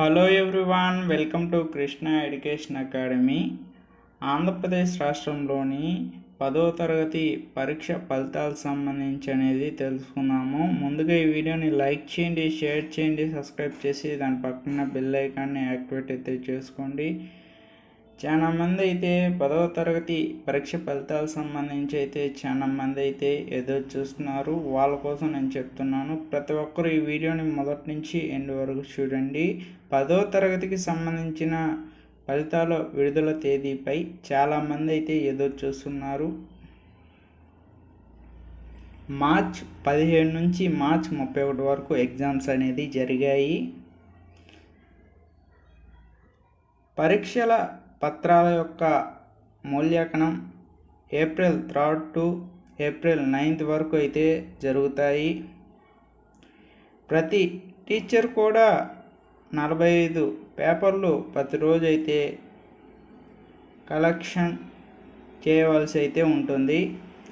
Hello everyone welcome to Krishna education academy Andhra Pradesh రాష్ట్రంలోని పదో తరగతి పరీక్ష ఫలితాలకు సంబంధించి అనేది తెలుసుకుందాము. ముందుగా ఈ వీడియోని లైక్ చేయండి షేర్ చేయండి సబ్స్క్రైబ్ చేసి దాని పక్కన బెల్ ఐకాన్ని యాక్టివేట్ అయితే చేసుకోండి. చాలా మంది అయితే పదవ తరగతి పరీక్ష ఫలితాల సంబంధించి అయితే చాలా మంది అయితే ఎదురు చూస్తున్నారు. వాళ్ళ కోసం నేను చెప్తున్నాను. ప్రతి ఒక్కరు ఈ వీడియోని మొదటి నుంచి ఎండ్ వరకు చూడండి. పదవ తరగతికి సంబంధించిన ఫలితాల విడుదల తేదీపై చాలామంది అయితే ఎదురు చూస్తున్నారు. మార్చ్ పదిహేడు నుంచి మార్చ్ ముప్పై ఒకటి వరకు ఎగ్జామ్స్ అనేది జరిగాయి. పరీక్షల పత్రాల యొక్క మూల్యాంకనం April third to April ninth వరకు అయితే జరుగుతాయి. ప్రతి టీచర్ కూడా నలభై ఐదు పేపర్లు ప్రతిరోజు అయితే కలెక్షన్ చేయవలసి అయితే ఉంటుంది.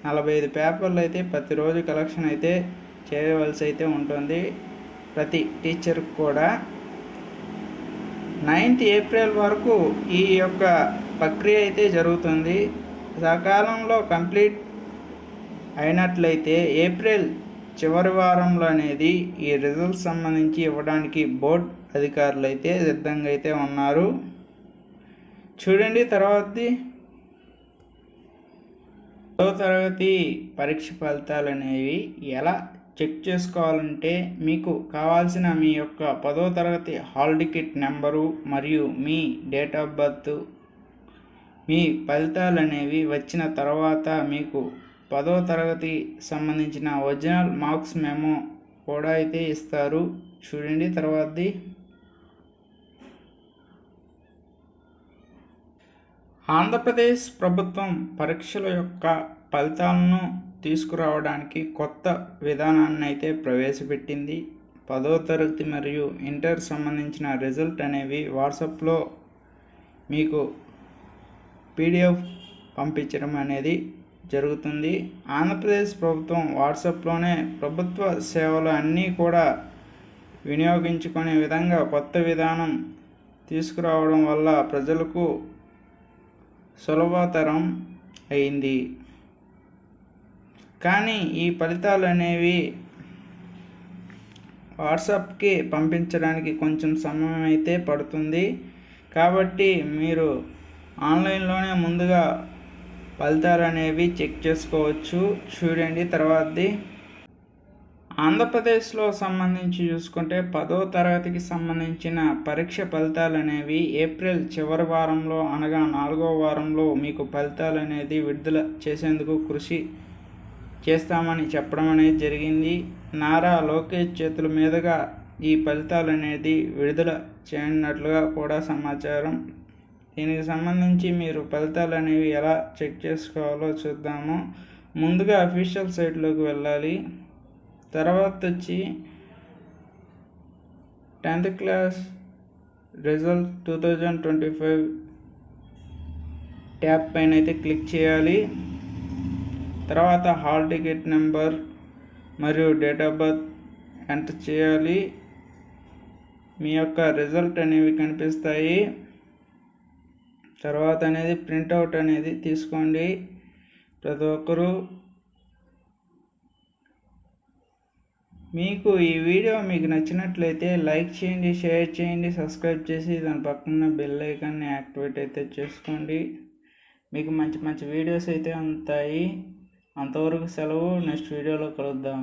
నలభై ఐదు పేపర్లు అయితే ప్రతిరోజు కలెక్షన్ అయితే చేయవలసి అయితే ఉంటుంది. ప్రతి టీచర్ కూడా నైన్త్ ఏప్రిల్ వరకు ఈ యొక్క ప్రక్రియ అయితే జరుగుతుంది. సకాలంలో కంప్లీట్ అయినట్లయితే ఏప్రిల్ చివరి వారంలో అనేది ఈ రిజల్ట్స్ సంబంధించి ఇవ్వడానికి బోర్డ్ అధికారులు అయితే సిద్ధంగా అయితే ఉన్నారు. చూడండి తర్వాతది పదో తరగతి పరీక్ష ఫలితాలు అనేవి ఎలా చెక్ చేసుకోవాలంటే మీకు కావాల్సిన మీ యొక్క పదో తరగతి హాల్ టికెట్ నెంబరు మరియు మీ డేట్ ఆఫ్ బర్త్ మీ ఫలితాలు అనేవి వచ్చిన తర్వాత మీకు పదో తరగతి సంబంధించిన ఒరిజినల్ మార్క్స్ మెమో కూడా అయితే ఇస్తారు. చూడండి తర్వాతది. ఆంధ్రప్రదేశ్ ప్రభుత్వం పరీక్షల యొక్క ఫలితాలను తీసుకురావడానికి కొత్త విధానాన్ని అయితే ప్రవేశపెట్టింది. పదో తరగతి మరియు ఇంటర్ సంబంధించిన రిజల్ట్ అనేవి వాట్సాప్లో మీకు పీడిఎఫ్ పంపించడం అనేది జరుగుతుంది. ఆంధ్రప్రదేశ్ ప్రభుత్వం వాట్సాప్లోనే ప్రభుత్వ సేవలు అన్నీ కూడా వినియోగించుకునే విధంగా కొత్త విధానం తీసుకురావడం వల్ల ప్రజలకు సులభతరం అయింది. కానీ ఈ ఫలితాలు అనేవి వాట్సాప్కి పంపించడానికి కొంచెం సమయం అయితే పడుతుంది. కాబట్టి మీరు ఆన్లైన్లోనే ముందుగా ఫలితాలు అనేవి చెక్ చేసుకోవచ్చు. చూడండి తర్వాతది. ఆంధ్రప్రదేశ్లో సంబంధించి చూసుకుంటే పదో తరగతికి సంబంధించిన పరీక్ష ఫలితాలు అనేవి ఏప్రిల్ చివరి వారంలో అనగా నాలుగో వారంలో మీకు ఫలితాలు అనేది విడుదల చేసేందుకు కృషి చేస్తామని చెప్పడం అనేది జరిగింది. నారా లోకేష్ చేతుల మీదుగా ఈ ఫలితాలు అనేది విడుదల చేయనున్నట్లుగా కూడా సమాచారం. దీనికి సంబంధించి మీరు ఫలితాలు అనేవి ఎలా చెక్ చేసుకోవాలో చూద్దాము. ముందుగా అఫీషియల్ సైట్లోకి వెళ్ళాలి. తర్వాత వచ్చి tenth class result two thousand twenty five tab పైన అయితే క్లిక్ చేయాలి. తర్వాత హాల్ టికెట్ నెంబర్ మరియు డేట్ ఆఫ్ బర్త్ ఎంటర్ చేయాలి? మీ యొక్క రిజల్ట్ అనేవి కనిపిస్తాయి. తర్వాత అనేది ప్రింట్అవుట్ అనేది తీసుకోండి. ప్రతి ఒక్కరూ మీకు ఈ వీడియో మీకు నచ్చినట్లయితే లైక్ చేయండి షేర్ చేయండి సబ్స్క్రైబ్ చేసి దాని పక్కన బెల్ ఐకాన్ని యాక్టివేట్ అయితే చేసుకోండి. మీకు మంచి మంచి వీడియోస్ అయితే ఉంటాయి. అంతవరకు సెలవు నెక్స్ట్ వీడియోలో కలుద్దాం.